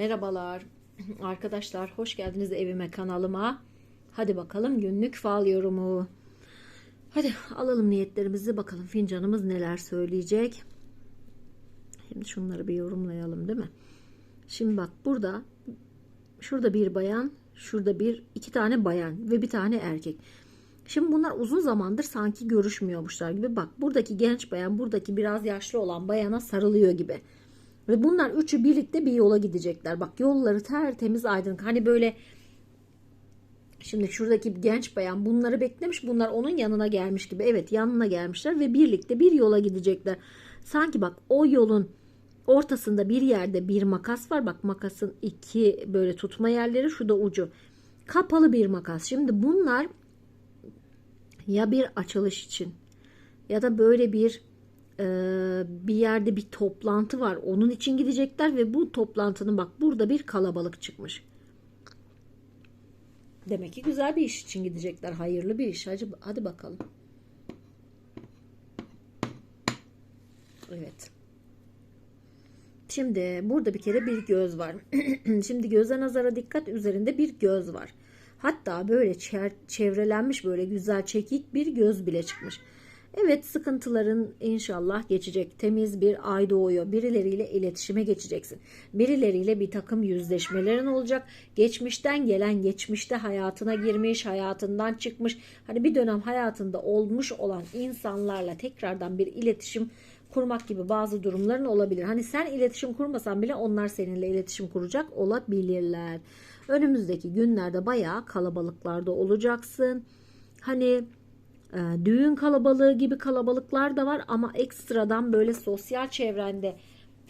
Merhabalar arkadaşlar hoş geldiniz evime kanalıma. Hadi bakalım günlük fal yorumu. Hadi alalım niyetlerimizi bakalım fincanımız neler söyleyecek. Şimdi şunları bir yorumlayalım değil mi? Şimdi bak burada şurada bir bayan, şurada bir iki tane bayan ve bir tane erkek. Şimdi bunlar uzun zamandır sanki görüşmüyormuşlar gibi. Bak buradaki genç bayan, buradaki biraz yaşlı olan bayana sarılıyor gibi. Ve bunlar üçü birlikte bir yola gidecekler. Bak yolları tertemiz aydınlık. Hani böyle şimdi şuradaki genç bayan bunları beklemiş. Bunlar onun yanına gelmiş gibi. Evet yanına gelmişler ve birlikte bir yola gidecekler. Sanki bak o yolun ortasında bir yerde bir makas var. Bak makasın iki böyle tutma yerleri. Şu da ucu. Kapalı bir makas. Şimdi bunlar ya bir açılış için ya da böyle bir e, bir yerde bir toplantı var. Onun için gidecekler ve bu toplantının bak burada bir kalabalık çıkmış. Demek ki güzel bir iş için gidecekler. Hayırlı bir iş. Hadi, hadi bakalım. Evet. Şimdi burada bir kere bir göz var. Şimdi göze nazara dikkat üzerinde bir göz var. Hatta böyle çevrelenmiş böyle güzel çekik bir göz bile çıkmış. Evet sıkıntıların inşallah geçecek. Temiz bir ay doğuyor. Birileriyle iletişime geçeceksin. Birileriyle bir takım yüzleşmelerin olacak. Geçmişten gelen, geçmişte hayatına girmiş, hayatından çıkmış. Hani bir dönem hayatında olmuş olan insanlarla tekrardan bir iletişim kurmak gibi bazı durumların olabilir. Hani sen iletişim kurmasan bile onlar seninle iletişim kuracak olabilirler. Önümüzdeki günlerde bayağı kalabalıklarda olacaksın. Hani e, düğün kalabalığı gibi kalabalıklar da var ama ekstradan böyle sosyal çevrende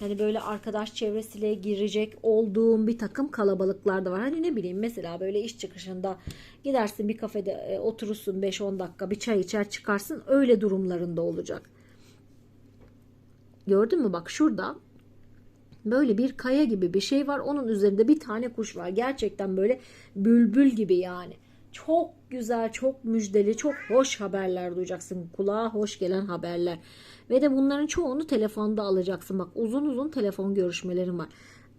hani böyle arkadaş çevresiyle girecek olduğum bir takım kalabalıklar da var. Hani ne bileyim mesela böyle iş çıkışında gidersin bir kafede e, oturursun 5-10 dakika bir çay içer çıkarsın öyle durumlarında olacak. Gördün mü bak şurada böyle bir kaya gibi bir şey var. Onun üzerinde bir tane kuş var. Gerçekten böyle bülbül gibi yani. Çok güzel, çok müjdeli, çok hoş haberler duyacaksın. Kulağa hoş gelen haberler. Ve de bunların çoğunu telefonda alacaksın. Bak uzun uzun telefon görüşmelerim var.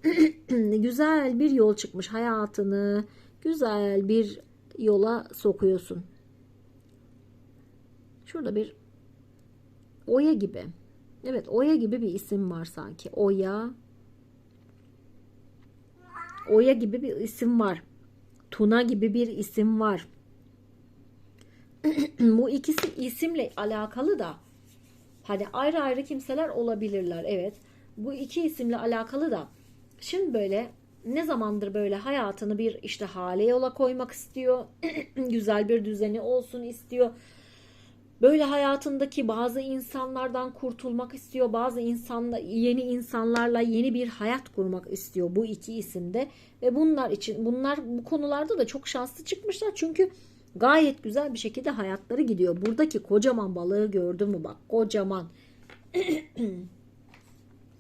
güzel bir yol çıkmış. Hayatını güzel bir yola sokuyorsun. Şurada bir Oya gibi. Evet Oya gibi bir isim var sanki. Oya. Oya gibi bir isim var. Tuna gibi bir isim var. Bu ikisi isimle alakalı da hani ayrı ayrı kimseler olabilirler. Evet. Bu iki isimle alakalı da şimdi böyle ne zamandır böyle hayatını bir işte hale yola koymak istiyor. Güzel bir düzeni olsun istiyor. Böyle hayatındaki bazı insanlardan kurtulmak istiyor. Bazı insanla yeni insanlarla yeni bir hayat kurmak istiyor bu iki isimde ve bunlar için bunlar bu konularda da çok şanslı çıkmışlar. Çünkü gayet güzel bir şekilde hayatları gidiyor. Buradaki kocaman balığı gördün mü bak kocaman.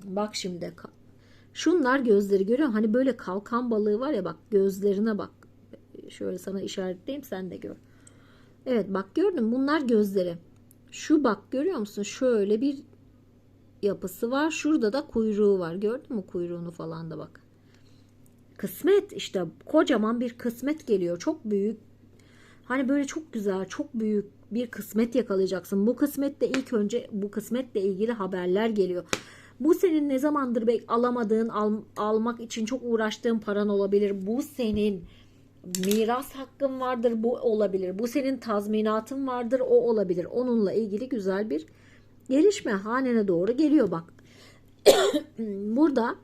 bak şimdi şunlar gözleri görüyor Hani böyle kalkan balığı var ya bak gözlerine bak. Şöyle sana işaretleyeyim sen de gör. Evet bak gördün bunlar gözleri. Şu bak görüyor musun? Şöyle bir yapısı var. Şurada da kuyruğu var. Gördün mü kuyruğunu falan da bak. Kısmet işte kocaman bir kısmet geliyor. Çok büyük. Hani böyle çok güzel, çok büyük bir kısmet yakalayacaksın. Bu kısmette ilk önce bu kısmetle ilgili haberler geliyor. Bu senin ne zamandır bek alamadığın, al, almak için çok uğraştığın paran olabilir. Bu senin miras hakkın vardır bu olabilir. Bu senin tazminatın vardır o olabilir. Onunla ilgili güzel bir gelişme hanene doğru geliyor bak. Burada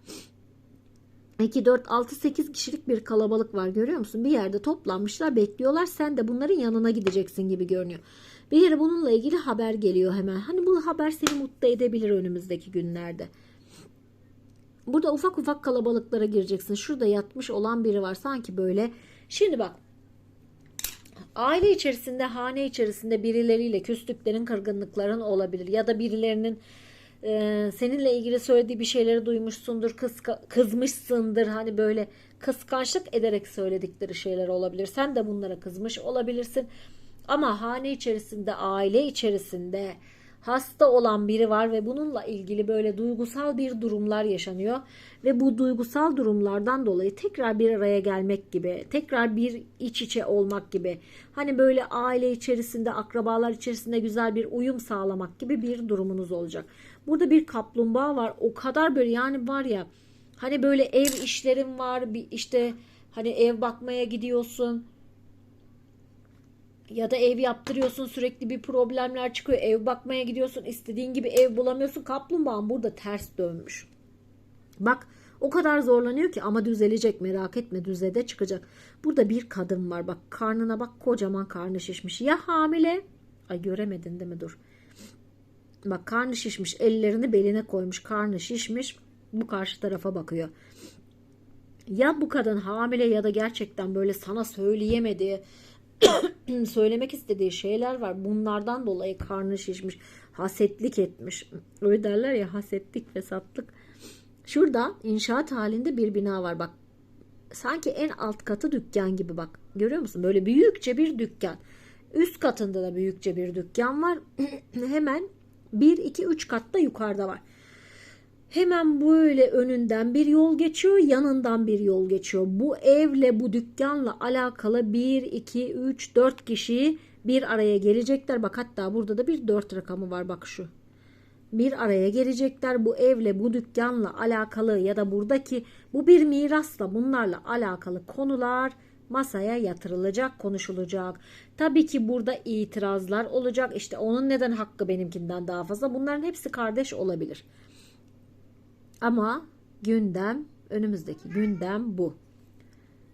2, 4, 6, 8 kişilik bir kalabalık var görüyor musun? Bir yerde toplanmışlar bekliyorlar. Sen de bunların yanına gideceksin gibi görünüyor. Bir yere bununla ilgili haber geliyor hemen. Hani bu haber seni mutlu edebilir önümüzdeki günlerde. Burada ufak ufak kalabalıklara gireceksin. Şurada yatmış olan biri var. Sanki böyle Şimdi bak aile içerisinde, hane içerisinde birileriyle küslüklerin, kırgınlıkların olabilir. Ya da birilerinin e, seninle ilgili söylediği bir şeyleri duymuşsundur, kıska, kızmışsındır. Hani böyle kıskançlık ederek söyledikleri şeyler olabilir. Sen de bunlara kızmış olabilirsin. Ama hane içerisinde, aile içerisinde hasta olan biri var ve bununla ilgili böyle duygusal bir durumlar yaşanıyor ve bu duygusal durumlardan dolayı tekrar bir araya gelmek gibi, tekrar bir iç içe olmak gibi, hani böyle aile içerisinde, akrabalar içerisinde güzel bir uyum sağlamak gibi bir durumunuz olacak. Burada bir kaplumbağa var. O kadar böyle yani var ya hani böyle ev işlerin var, bir işte hani ev bakmaya gidiyorsun ya da ev yaptırıyorsun sürekli bir problemler çıkıyor. Ev bakmaya gidiyorsun istediğin gibi ev bulamıyorsun. Kaplumbağan burada ters dönmüş. Bak o kadar zorlanıyor ki ama düzelecek merak etme düzede çıkacak. Burada bir kadın var bak karnına bak kocaman karnı şişmiş. Ya hamile? Ay göremedin değil mi dur. Bak karnı şişmiş ellerini beline koymuş karnı şişmiş bu karşı tarafa bakıyor. Ya bu kadın hamile ya da gerçekten böyle sana söyleyemediği söylemek istediği şeyler var. Bunlardan dolayı karnı şişmiş, hasetlik etmiş. Öyle derler ya hasetlik, fesatlık. Şurada inşaat halinde bir bina var bak. Sanki en alt katı dükkan gibi bak. Görüyor musun? Böyle büyükçe bir dükkan. Üst katında da büyükçe bir dükkan var. Hemen 1 2 3 katta yukarıda var. Hemen böyle önünden bir yol geçiyor, yanından bir yol geçiyor. Bu evle, bu dükkanla alakalı 1, 2, 3, 4 kişi bir araya gelecekler. Bak hatta burada da bir 4 rakamı var bak şu. Bir araya gelecekler bu evle, bu dükkanla alakalı ya da buradaki bu bir mirasla bunlarla alakalı konular masaya yatırılacak, konuşulacak. Tabii ki burada itirazlar olacak. İşte onun neden hakkı benimkinden daha fazla? Bunların hepsi kardeş olabilir. Ama gündem önümüzdeki gündem bu.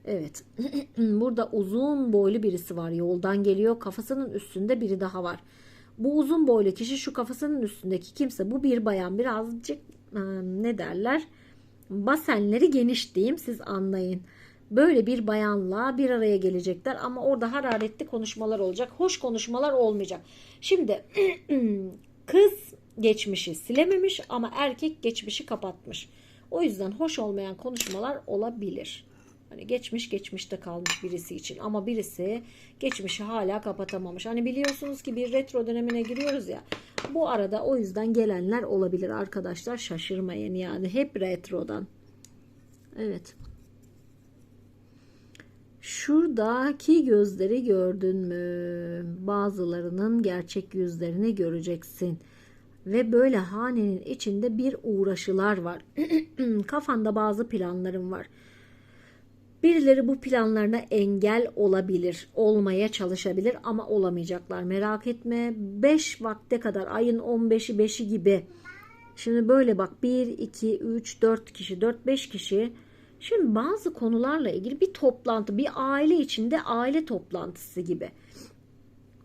Evet. Burada uzun boylu birisi var. Yoldan geliyor. Kafasının üstünde biri daha var. Bu uzun boylu kişi şu kafasının üstündeki kimse. Bu bir bayan birazcık ne derler? Basenleri geniş diyeyim siz anlayın. Böyle bir bayanla bir araya gelecekler ama orada hararetli konuşmalar olacak. Hoş konuşmalar olmayacak. Şimdi kız geçmişi silememiş ama erkek geçmişi kapatmış. O yüzden hoş olmayan konuşmalar olabilir. Hani geçmiş geçmişte kalmış birisi için ama birisi geçmişi hala kapatamamış. Hani biliyorsunuz ki bir retro dönemine giriyoruz ya. Bu arada o yüzden gelenler olabilir arkadaşlar. Şaşırmayın yani hep retrodan. Evet. Şuradaki gözleri gördün mü? Bazılarının gerçek yüzlerini göreceksin ve böyle hanenin içinde bir uğraşılar var. Kafanda bazı planların var. Birileri bu planlarına engel olabilir, olmaya çalışabilir ama olamayacaklar. Merak etme. 5 vakte kadar ayın 15'i 5'i gibi. Şimdi böyle bak 1, 2, 3, 4 kişi, 4-5 kişi. Şimdi bazı konularla ilgili bir toplantı, bir aile içinde aile toplantısı gibi.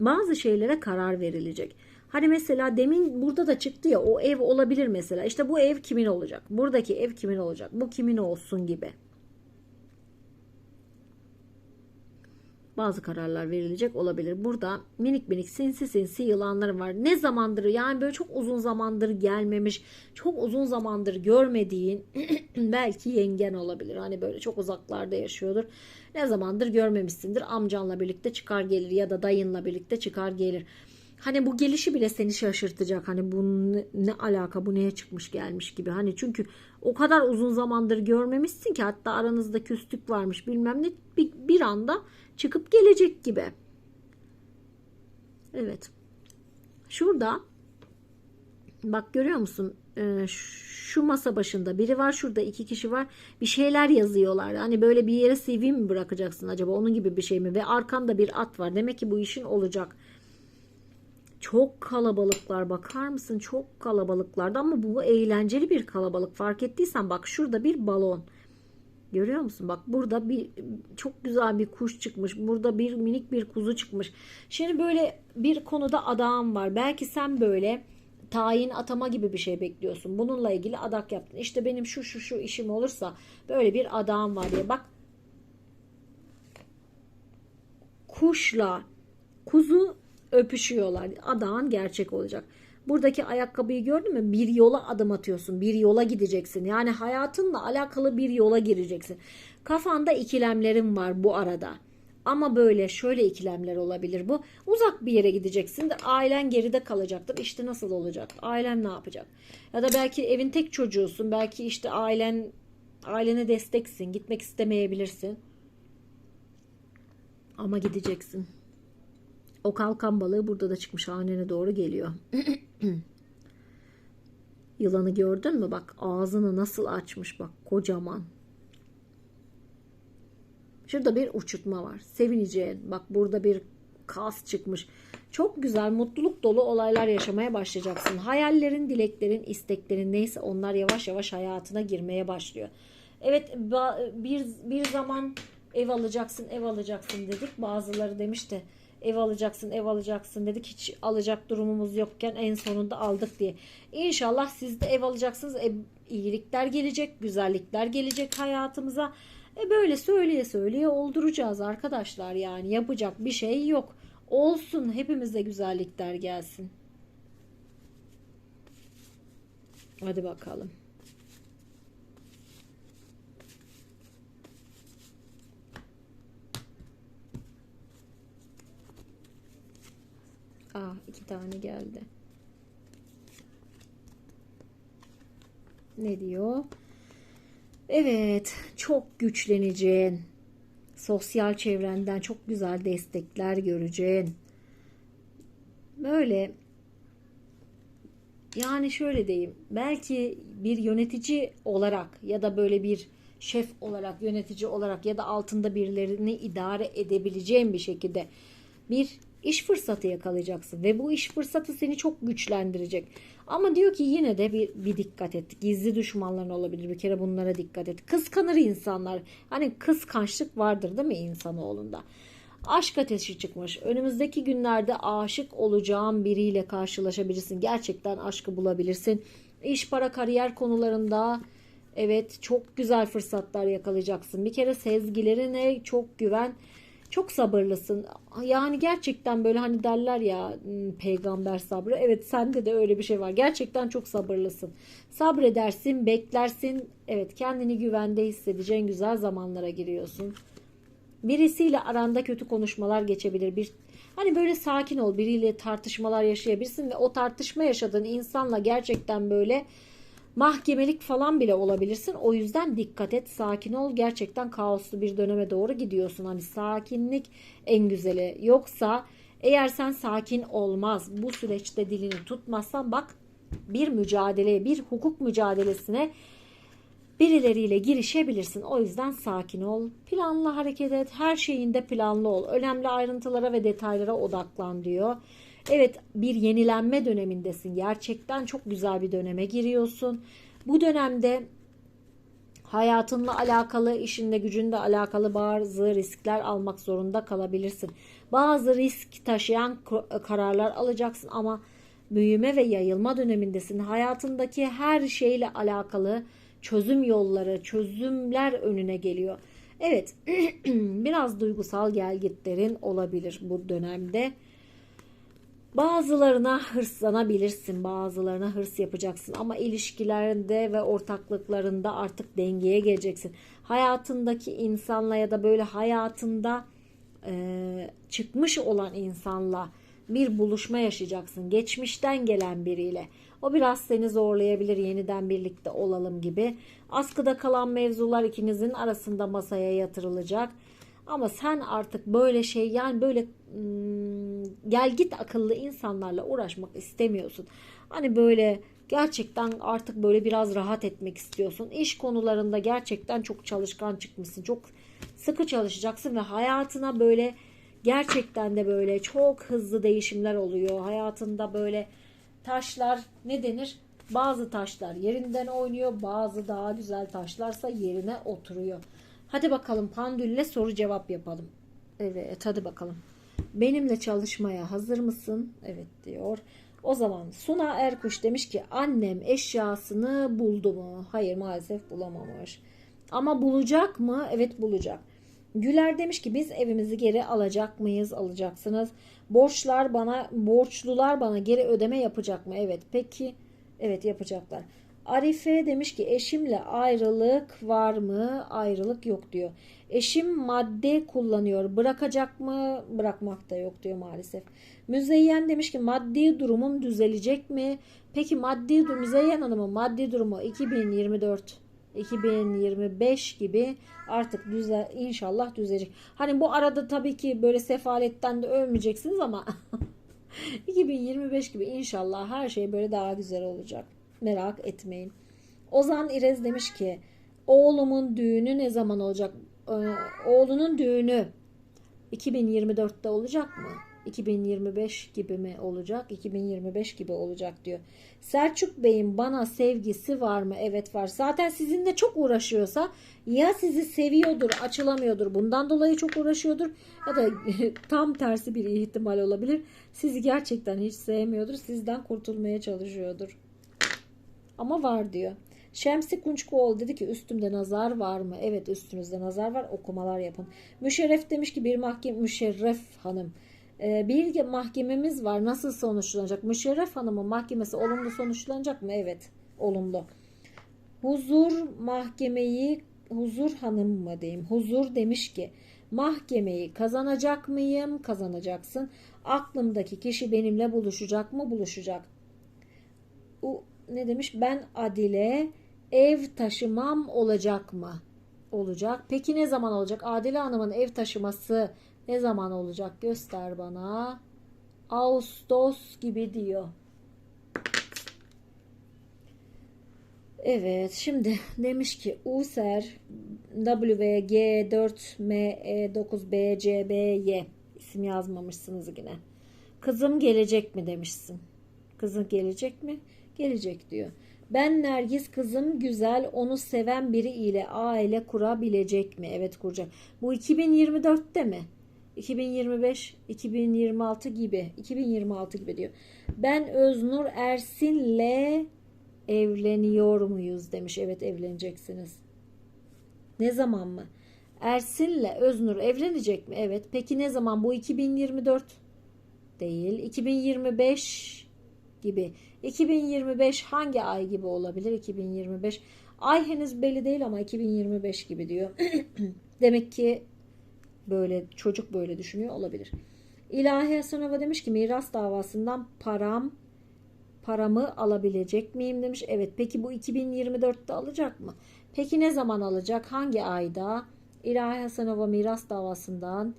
Bazı şeylere karar verilecek. Hani mesela demin burada da çıktı ya o ev olabilir mesela. İşte bu ev kimin olacak? Buradaki ev kimin olacak? Bu kimin olsun gibi. Bazı kararlar verilecek olabilir. Burada minik minik sinsi sinsi yılanlar var. Ne zamandır yani böyle çok uzun zamandır gelmemiş, çok uzun zamandır görmediğin belki yengen olabilir. Hani böyle çok uzaklarda yaşıyordur. Ne zamandır görmemişsindir. Amcanla birlikte çıkar gelir ya da dayınla birlikte çıkar gelir. Hani bu gelişi bile seni şaşırtacak. Hani bu ne, ne alaka bu neye çıkmış gelmiş gibi. Hani çünkü o kadar uzun zamandır görmemişsin ki hatta aranızda küslük varmış bilmem ne bir, bir anda çıkıp gelecek gibi. Evet. Şurada bak görüyor musun? Ee, şu masa başında biri var şurada iki kişi var bir şeyler yazıyorlar hani böyle bir yere CV mi bırakacaksın acaba onun gibi bir şey mi ve arkanda bir at var demek ki bu işin olacak çok kalabalıklar bakar mısın? Çok kalabalıklardı ama bu eğlenceli bir kalabalık. Fark ettiysen bak şurada bir balon. Görüyor musun? Bak burada bir çok güzel bir kuş çıkmış. Burada bir minik bir kuzu çıkmış. Şimdi böyle bir konuda adağım var. Belki sen böyle tayin atama gibi bir şey bekliyorsun. Bununla ilgili adak yaptın. İşte benim şu şu şu işim olursa böyle bir adağım var diye. Bak kuşla kuzu öpüşüyorlar. Adağın gerçek olacak. Buradaki ayakkabıyı gördün mü? Bir yola adım atıyorsun. Bir yola gideceksin. Yani hayatınla alakalı bir yola gireceksin. Kafanda ikilemlerin var bu arada. Ama böyle şöyle ikilemler olabilir bu. Uzak bir yere gideceksin de ailen geride kalacaktır. İşte nasıl olacak? Ailen ne yapacak? Ya da belki evin tek çocuğusun. Belki işte ailen ailene desteksin. Gitmek istemeyebilirsin. Ama gideceksin. O kalkan balığı burada da çıkmış hanene doğru geliyor. Yılanı gördün mü? Bak ağzını nasıl açmış bak kocaman. Şurada bir uçurtma var. Sevineceğin. Bak burada bir kas çıkmış. Çok güzel, mutluluk dolu olaylar yaşamaya başlayacaksın. Hayallerin, dileklerin, isteklerin neyse onlar yavaş yavaş hayatına girmeye başlıyor. Evet bir, bir zaman ev alacaksın, ev alacaksın dedik. Bazıları demişti ev alacaksın, ev alacaksın dedik. Hiç alacak durumumuz yokken en sonunda aldık diye. İnşallah siz de ev alacaksınız. E, iyilikler gelecek, güzellikler gelecek hayatımıza. E böyle söyleye söyleye olduracağız arkadaşlar yani yapacak bir şey yok. Olsun hepimize güzellikler gelsin. Hadi bakalım. Aa iki tane geldi. Ne diyor? Evet, çok güçleneceksin. Sosyal çevrenden çok güzel destekler göreceksin. Böyle yani şöyle diyeyim. Belki bir yönetici olarak ya da böyle bir şef olarak, yönetici olarak ya da altında birilerini idare edebileceğin bir şekilde bir iş fırsatı yakalayacaksın ve bu iş fırsatı seni çok güçlendirecek. Ama diyor ki yine de bir, bir dikkat et. Gizli düşmanların olabilir. Bir kere bunlara dikkat et. Kıskanır insanlar. Hani kıskançlık vardır değil mi insanoğlunda? Aşk ateşi çıkmış. Önümüzdeki günlerde aşık olacağın biriyle karşılaşabilirsin. Gerçekten aşkı bulabilirsin. İş, para, kariyer konularında evet çok güzel fırsatlar yakalayacaksın. Bir kere sezgilerine çok güven çok sabırlısın. Yani gerçekten böyle hani derler ya hmm, peygamber sabrı. Evet sende de öyle bir şey var. Gerçekten çok sabırlısın. Sabredersin, beklersin. Evet kendini güvende hissedeceğin güzel zamanlara giriyorsun. Birisiyle aranda kötü konuşmalar geçebilir. Bir hani böyle sakin ol. Biriyle tartışmalar yaşayabilirsin ve o tartışma yaşadığın insanla gerçekten böyle mahkemelik falan bile olabilirsin. O yüzden dikkat et, sakin ol. Gerçekten kaoslu bir döneme doğru gidiyorsun. Hani sakinlik en güzeli. Yoksa eğer sen sakin olmaz, bu süreçte dilini tutmazsan bak bir mücadeleye, bir hukuk mücadelesine birileriyle girişebilirsin. O yüzden sakin ol. Planlı hareket et. Her şeyinde planlı ol. Önemli ayrıntılara ve detaylara odaklan diyor. Evet bir yenilenme dönemindesin. Gerçekten çok güzel bir döneme giriyorsun. Bu dönemde hayatınla alakalı, işinle gücünle alakalı bazı riskler almak zorunda kalabilirsin. Bazı risk taşıyan kararlar alacaksın ama büyüme ve yayılma dönemindesin. Hayatındaki her şeyle alakalı çözüm yolları, çözümler önüne geliyor. Evet, biraz duygusal gelgitlerin olabilir bu dönemde. Bazılarına hırslanabilirsin, bazılarına hırs yapacaksın ama ilişkilerinde ve ortaklıklarında artık dengeye geleceksin. Hayatındaki insanla ya da böyle hayatında e, çıkmış olan insanla bir buluşma yaşayacaksın. Geçmişten gelen biriyle. O biraz seni zorlayabilir yeniden birlikte olalım gibi. Askıda kalan mevzular ikinizin arasında masaya yatırılacak. Ama sen artık böyle şey yani böyle ım, gel git akıllı insanlarla uğraşmak istemiyorsun. Hani böyle gerçekten artık böyle biraz rahat etmek istiyorsun. İş konularında gerçekten çok çalışkan çıkmışsın. Çok sıkı çalışacaksın ve hayatına böyle gerçekten de böyle çok hızlı değişimler oluyor. Hayatında böyle taşlar ne denir? Bazı taşlar yerinden oynuyor, bazı daha güzel taşlarsa yerine oturuyor. Hadi bakalım pandülle soru cevap yapalım. Evet hadi bakalım. Benimle çalışmaya hazır mısın? Evet diyor. O zaman Suna Erkuş demiş ki annem eşyasını buldu mu? Hayır maalesef bulamamış. Ama bulacak mı? Evet bulacak. Güler demiş ki biz evimizi geri alacak mıyız? Alacaksınız. Borçlar bana borçlular bana geri ödeme yapacak mı? Evet. Peki evet yapacaklar. Arife demiş ki eşimle ayrılık var mı? Ayrılık yok diyor. Eşim madde kullanıyor. Bırakacak mı? Bırakmak da yok diyor maalesef. Müzeyyen demiş ki maddi durumum düzelecek mi? Peki maddi durum Müzeyyen Hanım'ın maddi durumu 2024 2025 gibi artık düze inşallah düzelecek. Hani bu arada tabii ki böyle sefaletten de ölmeyeceksiniz ama 2025 gibi inşallah her şey böyle daha güzel olacak. Merak etmeyin. Ozan İrez demiş ki oğlumun düğünü ne zaman olacak? Ee, oğlunun düğünü 2024'te olacak mı? 2025 gibi mi olacak? 2025 gibi olacak diyor. Selçuk Bey'in bana sevgisi var mı? Evet var. Zaten sizinle çok uğraşıyorsa ya sizi seviyordur, açılamıyordur. Bundan dolayı çok uğraşıyordur ya da tam tersi bir ihtimal olabilir. Sizi gerçekten hiç sevmiyordur. Sizden kurtulmaya çalışıyordur. Ama var diyor. Şemsi Kunçkuoğlu dedi ki üstümde nazar var mı? Evet üstünüzde nazar var. Okumalar yapın. Müşerref demiş ki bir mahkeme Müşerref hanım. Ee, bir mahkememiz var. Nasıl sonuçlanacak? Müşerref hanımın mahkemesi olumlu sonuçlanacak mı? Evet. Olumlu. Huzur mahkemeyi huzur hanım mı diyeyim? Huzur demiş ki mahkemeyi kazanacak mıyım? Kazanacaksın. Aklımdaki kişi benimle buluşacak mı? Buluşacak. Ne demiş? Ben Adile ev taşımam olacak mı? Olacak. Peki ne zaman olacak? Adile Hanım'ın ev taşıması ne zaman olacak? Göster bana. Ağustos gibi diyor. Evet şimdi demiş ki USER WG4ME9BCBY isim yazmamışsınız yine. Kızım gelecek mi demişsin. Kızın gelecek mi? Gelecek diyor. Ben Nergis kızım güzel onu seven biri ile aile kurabilecek mi? Evet kuracak. Bu 2024'te mi? 2025, 2026 gibi. 2026 gibi diyor. Ben Öznur Ersin'le evleniyor muyuz demiş. Evet evleneceksiniz. Ne zaman mı? Ersin'le Öznur evlenecek mi? Evet. Peki ne zaman? Bu 2024 değil. 2025 gibi. 2025 hangi ay gibi olabilir? 2025 ay henüz belli değil ama 2025 gibi diyor. Demek ki böyle çocuk böyle düşünüyor olabilir. İlahi Hasanova demiş ki miras davasından param paramı alabilecek miyim demiş. Evet peki bu 2024'te alacak mı? Peki ne zaman alacak? Hangi ayda? İlahi Hasanova miras davasından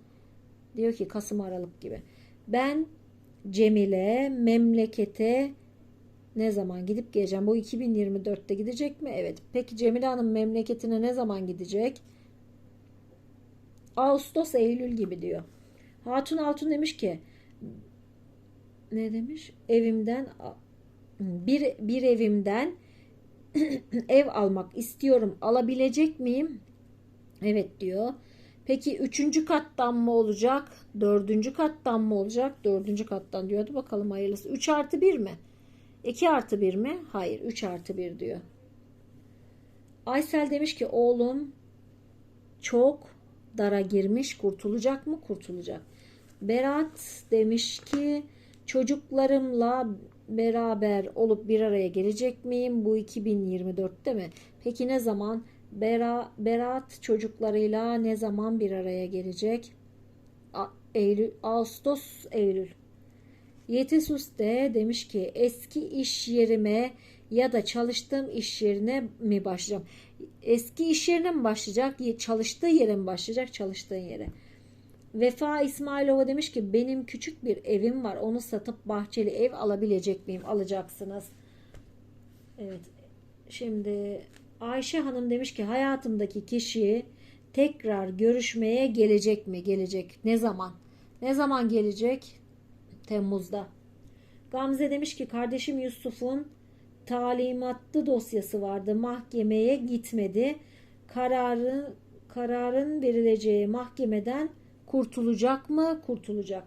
diyor ki Kasım Aralık gibi. Ben Cemile memlekete ne zaman gidip geleceğim? Bu 2024'te gidecek mi? Evet. Peki Cemile Hanım memleketine ne zaman gidecek? Ağustos, Eylül gibi diyor. Hatun Altun demiş ki ne demiş? Evimden bir, bir evimden ev almak istiyorum. Alabilecek miyim? Evet diyor. Peki üçüncü kattan mı olacak? Dördüncü kattan mı olacak? Dördüncü kattan diyordu. Bakalım hayırlısı. Üç artı bir mi? İki artı bir mi? Hayır. Üç artı bir diyor. Aysel demiş ki oğlum çok dara girmiş. Kurtulacak mı? Kurtulacak. Berat demiş ki çocuklarımla beraber olup bir araya gelecek miyim? Bu 2024'te mi? Peki ne zaman? Bera, Berat çocuklarıyla ne zaman bir araya gelecek? Eylül, Ağustos, Eylül. Yetisus de demiş ki eski iş yerime ya da çalıştığım iş yerine mi başlayacağım? Eski iş yerine mi başlayacak? Çalıştığı yere mi başlayacak? Çalıştığın yere. Vefa İsmailova demiş ki benim küçük bir evim var. Onu satıp bahçeli ev alabilecek miyim? Alacaksınız. Evet. Şimdi Ayşe Hanım demiş ki hayatımdaki kişi tekrar görüşmeye gelecek mi? Gelecek. Ne zaman? Ne zaman gelecek? Temmuz'da. Gamze demiş ki kardeşim Yusuf'un talimatlı dosyası vardı. Mahkemeye gitmedi. Kararı kararın verileceği mahkemeden kurtulacak mı? Kurtulacak.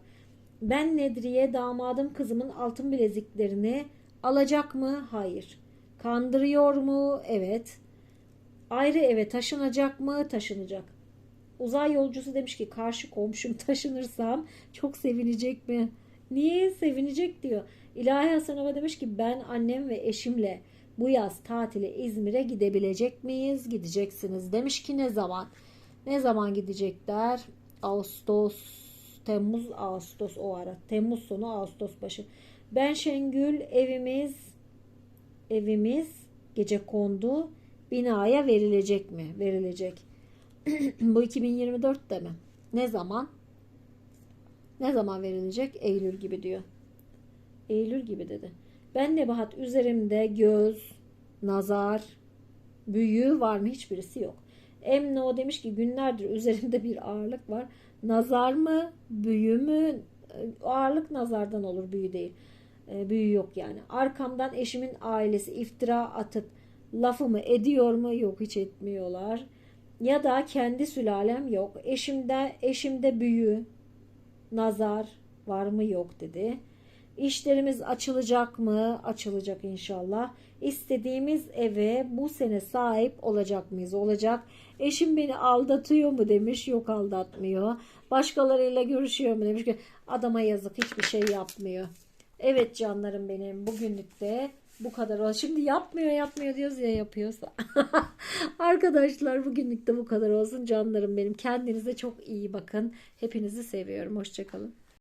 Ben Nedriye damadım kızımın altın bileziklerini alacak mı? Hayır. Kandırıyor mu? Evet. Ayrı eve taşınacak mı? Taşınacak. Uzay yolcusu demiş ki karşı komşum taşınırsam çok sevinecek mi? Niye sevinecek diyor. İlahi Hasanova demiş ki ben annem ve eşimle Bu yaz tatile İzmir'e gidebilecek miyiz? Gideceksiniz. Demiş ki ne zaman? Ne zaman gidecekler? Ağustos, Temmuz, Ağustos o ara. Temmuz sonu, Ağustos başı. Ben Şengül evimiz evimiz gece kondu binaya verilecek mi? Verilecek. Bu 2024'te mi? Ne zaman? Ne zaman verilecek? Eylül gibi diyor. Eylül gibi dedi. Ben Nebahat üzerimde göz, nazar, büyü var mı? Hiçbirisi yok. Emno demiş ki günlerdir üzerimde bir ağırlık var. Nazar mı? Büyü mü? Ee, Ağırlık nazardan olur, büyü değil. Ee, büyü yok yani. Arkamdan eşimin ailesi iftira atıp lafımı ediyor mu? Yok hiç etmiyorlar. Ya da kendi sülalem yok. Eşimde eşimde büyü, nazar var mı yok dedi. İşlerimiz açılacak mı? Açılacak inşallah. İstediğimiz eve bu sene sahip olacak mıyız? Olacak. Eşim beni aldatıyor mu demiş. Yok aldatmıyor. Başkalarıyla görüşüyor mu demiş adama yazık hiçbir şey yapmıyor. Evet canlarım benim bugünlük de bu kadar olsun. Şimdi yapmıyor yapmıyor diyoruz ya yapıyorsa. Arkadaşlar bugünlük de bu kadar olsun canlarım benim. Kendinize çok iyi bakın. Hepinizi seviyorum. Hoşçakalın.